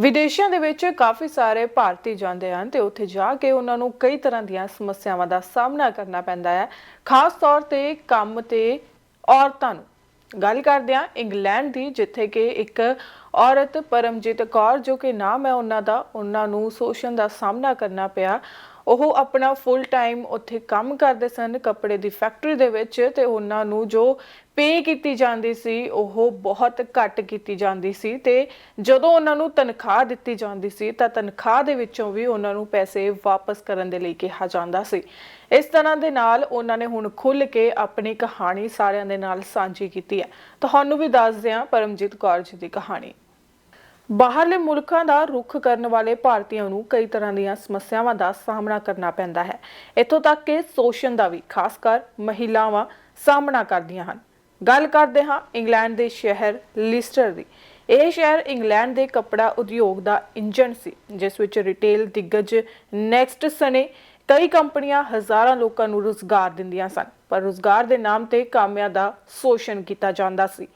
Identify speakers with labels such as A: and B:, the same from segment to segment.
A: ਵਿਦੇਸ਼ਾਂ ਦੇ ਵਿੱਚ ਕਾਫੀ ਸਾਰੇ ਭਾਰਤੀ ਜਾਂਦੇ ਹਨ ਤੇ ਉੱਥੇ ਜਾ ਕੇ ਉਹਨਾਂ ਨੂੰ ਕਈ ਤਰ੍ਹਾਂ ਦੀਆਂ ਸਮੱਸਿਆਵਾਂ ਦਾ ਸਾਹਮਣਾ ਕਰਨਾ ਪੈਂਦਾ ਹੈ। ਖਾਸ ਤੌਰ ਤੇ ਕੰਮ ਤੇ ਔਰਤਾਂ ਨੂੰ। ਗੱਲ ਕਰਦੇ ਹਾਂ ਇੰਗਲੈਂਡ ਦੀ, ਜਿੱਥੇ ਕਿ ਇੱਕ ਔਰਤ ਪਰਮਜੀਤ ਕੌਰ, ਜੋ ਕਿ ਨਾਮ ਹੈ ਉਹਨਾਂ ਦਾ, ਉਹਨਾਂ ਨੂੰ ਸ਼ੋਸ਼ਣ ਦਾ ਸਾਹਮਣਾ ਕਰਨਾ ਪਿਆ। ਉਹ ਆਪਣਾ ਫੁੱਲ ਟਾਈਮ ਉੱਥੇ ਕੰਮ ਕਰਦੇ ਸਨ, ਕੱਪੜੇ ਦੀ ਫੈਕਟਰੀ ਦੇ ਵਿੱਚ ਤੇ ਉਹਨਾਂ ਨੂੰ ਜੋ ਪੇ ਕੀਤੀ ਜਾਂਦੀ ਸੀ, ਉਹ ਬਹੁਤ ਘੱਟ ਕੀਤੀ ਜਾਂਦੀ ਸੀ ਤੇ ਜਦੋਂ ਉਹਨਾਂ ਨੂੰ ਤਨਖਾਹ ਦਿੱਤੀ ਜਾਂਦੀ ਸੀ, ਤਾਂ ਤਨਖਾਹ ਦੇ ਵਿੱਚੋਂ ਵੀ ਉਹਨਾਂ ਨੂੰ ਪੈਸੇ ਵਾਪਸ ਕਰਨ ਦੇ ਲਈ ਕਿਹਾ ਜਾਂਦਾ ਸੀ। ਇਸ ਤਰ੍ਹਾਂ ਦੇ ਨਾਲ ਉਹਨਾਂ ਨੇ ਹੁਣ ਖੁੱਲ ਕੇ ਆਪਣੀ ਕਹਾਣੀ ਸਾਰਿਆਂ ਦੇ ਨਾਲ ਸਾਂਝੀ ਕੀਤੀ ਹੈ। ਤੁਹਾਨੂੰ ਵੀ ਦੱਸਦੇ ਹਾਂ ਪਰਮਜੀਤ ਕੌਰ ਜੀ ਦੀ ਕਹਾਣੀ। ਬਾਹਰਲੇ ਮੁਲਕਾਂ ਦਾ ਰੁਖ ਕਰਨ ਵਾਲੇ ਭਾਰਤੀਆਂ ਨੂੰ ਕਈ ਤਰ੍ਹਾਂ ਦੀਆਂ ਸਮੱਸਿਆਵਾਂ ਦਾ ਸਾਹਮਣਾ ਕਰਨਾ ਪੈਂਦਾ ਹੈ। ਇੱਥੋਂ ਤੱਕ ਕਿ ਸ਼ੋਸ਼ਣ ਦਾ ਵੀ ਖਾਸ ਕਰ ਮਹਿਲਾਵਾਂ ਸਾਹਮਣਾ ਕਰਦੀਆਂ ਹਨ। ਗੱਲ ਕਰਦੇ ਹਾਂ ਇੰਗਲੈਂਡ ਦੇ ਸ਼ਹਿਰ ਲਿਸਟਰ ਦੀ। ਇਹ ਸ਼ਹਿਰ ਇੰਗਲੈਂਡ ਦੇ ਕੱਪੜਾ ਉਦਯੋਗ ਦਾ ਇੰਜਣ ਸੀ, ਜਿਸ ਵਿੱਚ ਰਿਟੇਲ ਦਿੱਗਜ ਨੈਕਸਟ ਸਣੇ ਕਈ ਕੰਪਨੀਆਂ ਹਜ਼ਾਰਾਂ ਲੋਕਾਂ ਨੂੰ ਰੁਜ਼ਗਾਰ ਦਿੰਦੀਆਂ ਸਨ, ਪਰ ਰੁਜ਼ਗਾਰ ਦੇ ਨਾਮ ਤੇ ਕਾਮਿਆਂ ਦਾ ਸ਼ੋਸ਼ਣ ਕੀਤਾ ਜਾਂਦਾ ਸੀ।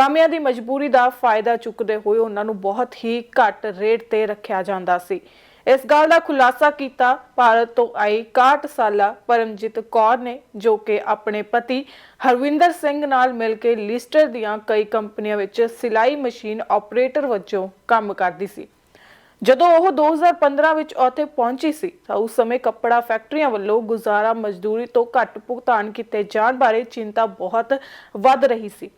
A: ਕਾਮਿਆਂ ਦੀ ਮਜਬੂਰੀ ਦਾ ਫਾਇਦਾ ਚੁੱਕਦੇ ਹੋਏ ਉਹਨਾਂ ਨੂੰ ਬਹੁਤ ਹੀ ਘੱਟ ਰੇਟ ਤੇ ਰੱਖਿਆ ਜਾਂਦਾ ਸੀ। ਇਸ ਗੱਲ ਦਾ ਖੁਲਾਸਾ ਕੀਤਾ ਭਾਰਤ ਤੋਂ ਆਈ 61 ਸਾਲਾ ਪਰਮਜੀਤ ਕੌਰ ਨੇ, ਜੋ ਕਿ ਆਪਣੇ ਪਤੀ ਹਰਵਿੰਦਰ ਸਿੰਘ ਨਾਲ ਮਿਲ ਕੇ ਲਿਸਟਰ ਦੀਆਂ ਕਈ ਕੰਪਨੀਆਂ ਵਿੱਚ ਸਿਲਾਈ ਮਸ਼ੀਨ ਆਪਰੇਟਰ ਵਜੋਂ ਕੰਮ ਕਰਦੀ ਸੀ। ਜਦੋਂ ਉਹ 2015 ਵਿੱਚ ਉੱਥੇ ਪਹੁੰਚੀ ਸੀ, ਤਾਂ ਉਸ ਸਮੇਂ ਕੱਪੜਾ ਫੈਕਟਰੀਆਂ ਵੱਲੋਂ ਗੁਜ਼ਾਰਾ ਮਜ਼ਦੂਰੀ ਤੋਂ ਘੱਟ ਭੁਗਤਾਨ ਕੀਤੇ ਜਾਣ ਬਾਰੇ ਚਿੰਤਾ ਬਹੁਤ ਵੱਧ ਰਹੀ ਸੀ।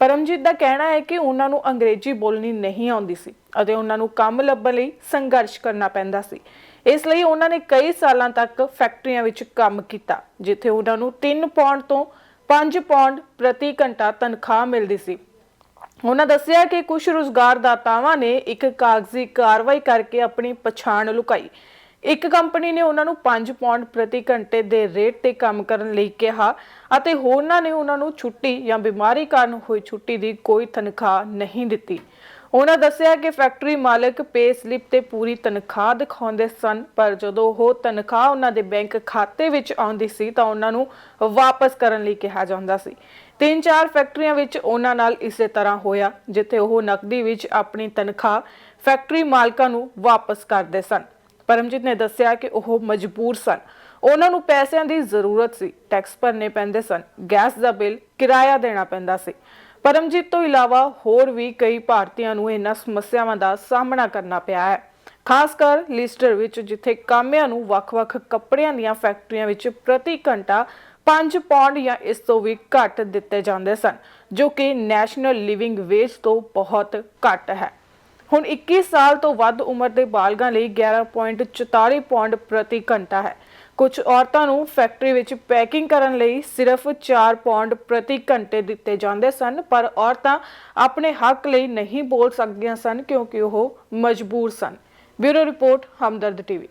A: ਪਰਮਜੀਤ ਦਾ ਕਹਿਣਾ ਹੈ ਕਿ ਉਹਨਾਂ ਨੂੰ ਅੰਗਰੇਜ਼ੀ ਬੋਲਣੀ ਨਹੀਂ ਆਉਂਦੀ ਸੀ ਅਤੇ ਉਹਨਾਂ ਨੂੰ ਕੰਮ ਲੱਭਣ ਲਈ ਸੰਘਰਸ਼ ਕਰਨਾ ਪੈਂਦਾ ਸੀ। ਇਸ ਲਈ ਉਹਨਾਂ ਨੇ ਕਈ ਸਾਲਾਂ ਤੱਕ ਫੈਕਟਰੀਆਂ ਵਿੱਚ ਕੰਮ ਕੀਤਾ, ਜਿੱਥੇ ਉਹਨਾਂ ਨੂੰ 3 ਪੌਂਡ ਤੋਂ 5 ਪੌਂਡ ਪ੍ਰਤੀ ਘੰਟਾ ਤਨਖਾਹ ਮਿਲਦੀ ਸੀ। ਉਹਨਾਂ ਦੱਸਿਆ ਕਿ ਕੁਝ ਰੁਜ਼ਗਾਰਦਾਤਾਵਾਂ ਨੇ ਇੱਕ ਕਾਗਜ਼ੀ ਕਾਰਵਾਈ ਕਰਕੇ ਆਪਣੀ ਪਛਾਣ ਲੁਕਾਈ। ਇੱਕ ਕੰਪਨੀ ਨੇ ਉਹਨਾਂ ਨੂੰ 5 ਪੌਂਡ ਪ੍ਰਤੀ ਘੰਟੇ ਦੇ ਰੇਟ ਤੇ ਕੰਮ ਕਰਨ ਲਈ ਕਿਹਾ ਅਤੇ ਹੋਰਨਾਂ ਨੇ ਉਹਨਾਂ ਨੂੰ ਛੁੱਟੀ ਜਾਂ ਬਿਮਾਰੀ ਕਾਰਨ ਹੋਈ ਛੁੱਟੀ ਦੀ ਕੋਈ ਤਨਖਾਹ ਨਹੀਂ ਦਿੱਤੀ। ਉਹਨਾਂ ਦੱਸਿਆ ਕਿ ਫੈਕਟਰੀ ਮਾਲਕ ਪੇ ਸਲਿੱਪ ਤੇ ਪੂਰੀ ਤਨਖਾਹ ਦਿਖਾਉਂਦੇ ਸਨ, ਪਰ ਜਦੋਂ ਉਹ ਤਨਖਾਹ ਉਹਨਾਂ ਦੇ ਬੈਂਕ ਖਾਤੇ ਵਿੱਚ ਆਉਂਦੀ ਸੀ ਤਾਂ ਉਹਨਾਂ ਨੂੰ ਵਾਪਸ ਕਰਨ ਲਈ ਕਿਹਾ ਜਾਂਦਾ ਸੀ। ਤਿੰਨ ਚਾਰ ਫੈਕਟਰੀਆਂ ਵਿੱਚ ਉਹਨਾਂ ਨਾਲ ਇਸੇ ਤਰ੍ਹਾਂ ਹੋਇਆ, ਜਿੱਥੇ ਉਹ ਨਕਦੀ ਵਿੱਚ ਆਪਣੀ ਤਨਖਾਹ ਫੈਕਟਰੀ ਮਾਲਕਾਂ ਨੂੰ ਵਾਪਸ ਕਰਦੇ ਸਨ। ਪਰਮਜੀਤ ਨੇ ਦੱਸਿਆ ਕਿ ਉਹ ਮਜਬੂਰ ਸਨ। ਉਹਨਾਂ ਨੂੰ ਪੈਸਿਆਂ ਦੀ ਜ਼ਰੂਰਤ ਸੀ। ਟੈਕਸ ਭਰਨੇ ਪੈਂਦੇ ਸਨ। ਗੈਸ ਦਾ ਬਿੱਲ ਕਿਰਾਇਆ ਦੇਣਾ ਪੈਂਦਾ ਸੀ। ਪਰਮਜੀਤ ਤੋਂ ਇਲਾਵਾ ਹੋਰ ਵੀ ਕਈ ਭਾਰਤੀਆਂ ਨੂੰ ਇਹਨਾਂ ਸਮੱਸਿਆਵਾਂ ਦਾ ਸਾਹਮਣਾ ਕਰਨਾ ਪਿਆ ਹੈ। ਖਾਸ ਕਰ ਲਿਸਟਰ ਵਿੱਚ, ਜਿੱਥੇ ਕਾਮਿਆਂ ਨੂੰ ਵੱਖ-ਵੱਖ ਕੱਪੜਿਆਂ ਦੀਆਂ ਫੈਕਟਰੀਆਂ ਵਿੱਚ ਪ੍ਰਤੀ ਘੰਟਾ 5 ਪੌਂਡ ਜਾਂ ਇਸ ਤੋਂ ਵੀ ਘੱਟ ਦਿੱਤੇ ਜਾਂਦੇ ਸਨ, ਜੋ ਕਿ ਨੈਸ਼ਨਲ ਲਿਵਿੰਗ ਵੇਜ ਤੋਂ ਬਹੁਤ ਘੱਟ ਹੈ। ਹੁਣ 21 ਸਾਲ ਤੋਂ ਵੱਧ ਉਮਰ ਦੇ ਬਾਲਗਾਂ ਲਈ 11.44 ਪੌਂਡ ਪ੍ਰਤੀ ਘੰਟਾ ਹੈ। ਕੁਝ ਔਰਤਾਂ ਨੂੰ ਫੈਕਟਰੀ ਵਿੱਚ ਪੈਕਿੰਗ ਕਰਨ ਲਈ ਸਿਰਫ 4 ਪੌਂਡ ਪ੍ਰਤੀ ਘੰਟੇ ਦਿੱਤੇ ਜਾਂਦੇ ਸਨ, ਪਰ ਔਰਤਾਂ ਆਪਣੇ ਹੱਕ ਲਈ ਨਹੀਂ ਬੋਲ ਸਕਦੀਆਂ ਸਨ ਕਿਉਂਕਿ ਉਹ ਮਜਬੂਰ ਸਨ। Bureau report, Hamdard TV.